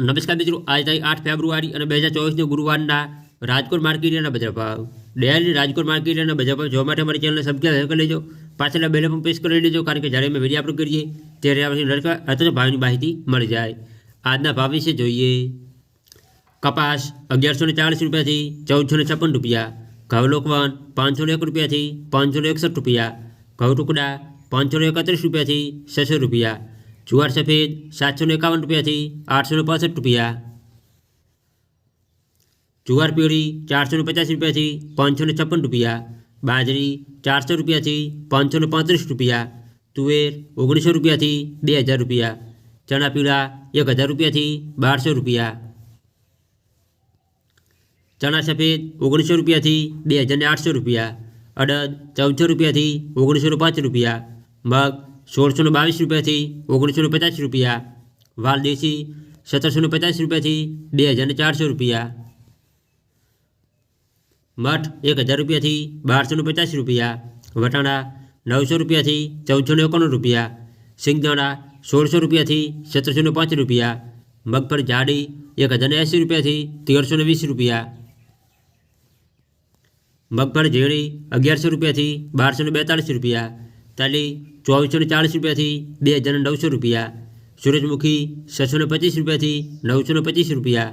નમસ્કાર મિત્રો આજ તારીખ આઠ ફેબ્રુઆરી અને બે હજાર ચોવીસના ગુરુવારના રાજકોટ માર્કેટના બજાર ભાવ ડેલી રાજકોટ માર્કેટના બજાર ભાવ જોવા માટે અમારી ચેનલને સબસ્ક્રાઈબ કરી લેજો પાછળના બેલ પણ પ્રેસ કરી લેજો કારણ કે જ્યારે અમે વિડીયો અપલોડ કરીએ ત્યારે આપણે નરકા અથવા ભાવની માહિતી મળી જાય આજના ભાવ વિશે જોઈએ કપાસ અગિયારસો ને ચાલીસ રૂપિયાથી ચૌદસો ને છપ્પન રૂપિયા ઘઉં લોકવન પાંચસો ને એક રૂપિયાથી પાંચસો ને એકસઠ રૂપિયા ઘઉં ટુકડા પાંચસો ને એકત્રીસ રૂપિયાથી છસો રૂપિયા જુવાર સફેદ સાતસો ને એકાવન રૂપિયાથી આઠસો ને પાસઠ રૂપિયા જુવાર પીળી ચારસો ને પચાસ રૂપિયાથી પાંચસો ને છપ્પન રૂપિયા બાજરી ચારસો રૂપિયાથી પાંચસો ને પાંત્રીસ રૂપિયા તુવેર ઓગણીસો રૂપિયાથી બે હજાર રૂપિયા ચણા પીળા એક હજાર રૂપિયાથી બારસો રૂપિયા ચણા સફેદ ઓગણીસો રૂપિયાથી બે હજાર ને આઠસો રૂપિયા અડદ ચૌદસો રૂપિયાથી ઓગણીસો ને પાંચ રૂપિયા મગ સોળસો ને બાવીસ રૂપિયાથી ઓગણીસો ને પચાસ રૂપિયા વાલ દેશી સત્તરસો ને પચાસ રૂપિયાથી બે હજાર ને ચારસો રૂપિયા મઠ એક હજાર રૂપિયાથી બારસો ને પચાસ રૂપિયા વટાણા નવસો રૂપિયાથી ચૌદસો ને એકાણું રૂપિયા સિંગદાણા સોળસો રૂપિયાથી સત્તરસો ને પાંચ રૂપિયા મગફળી જાડી એક હજાર ને એંસી રૂપિયાથી તેરસો ને વીસ રૂપિયા મગફળી ઝીણી અગિયારસો રૂપિયાથી બારસો ને બેતાળીસ રૂપિયા તાલી ચોવીસો ને ચાળીસ રૂપિયાથી બે હજાર ને નવસો રૂપિયા સૂરજમુખી છસો ને પચીસ રૂપિયાથી નવસો ને પચીસ રૂપિયા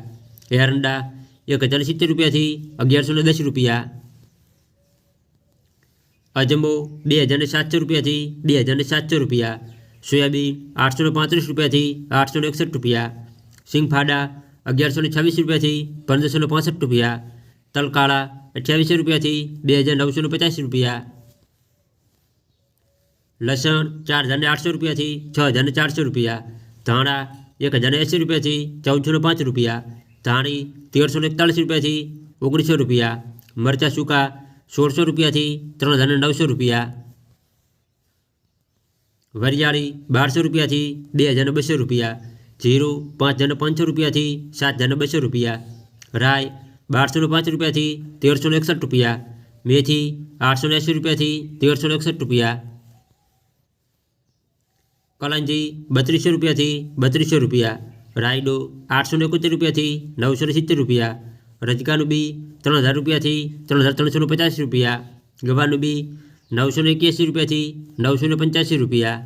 એરંડા એક હજાર સિત્તેર રૂપિયાથી અગિયારસો ને દસ રૂપિયા અજમો બે હજાર ને સાતસો રૂપિયાથી બે હજાર ને સાતસો રૂપિયા સોયાબીન આઠસો ને પાંત્રીસ રૂપિયાથી આઠસો ને એકસઠ રૂપિયા સિંગફાડા અગિયારસો ને છવ્વીસ રૂપિયાથી પંદરસો ને પાંસઠ રૂપિયા તલકાળા અઠ્યાવીસો રૂપિયાથી બે હજાર નવસો ને પચાસ રૂપિયા લસણ ચાર હજાર ને આઠસો રૂપિયાથી છ હજાર ને ચારસો રૂપિયા ધાણા એક હજાર ને એંસી રૂપિયાથી ચૌદસો ને પાંચ રૂપિયા ધાણી તેરસો ને એકતાળીસ રૂપિયાથી ઓગણીસો રૂપિયા મરચાં સૂકા સોળસો રૂપિયાથી ત્રણ હજાર ને નવસો રૂપિયા વરિયાળી બારસો રૂપિયાથી બે હજાર ને બસો રૂપિયા જીરું પાંચ હજાર ને પાંચસો રૂપિયાથી સાત હજાર ને બસો રૂપિયા રાય બારસો ને પાંચ રૂપિયાથી તેરસો ને એકસઠ રૂપિયા મેથી આઠસો ને એંસી રૂપિયાથી તેરસો ને એકસઠ રૂપિયા કલંજી બત્રીસો રૂપિયાથી બત્રીસો રૂપિયા, રાયડો આઠસો ને એકોતેર રૂપિયાથી નવસો ને સિત્તેર રૂપિયા રજકાનું બી ત્રણ હજાર રૂપિયાથી ત્રણ હજાર ત્રણસો ને પચાસ રૂપિયા ગવાનું બી નવસો ને એક્યાસી રૂપિયાથી નવસો ને પંચ્યાસી રૂપિયા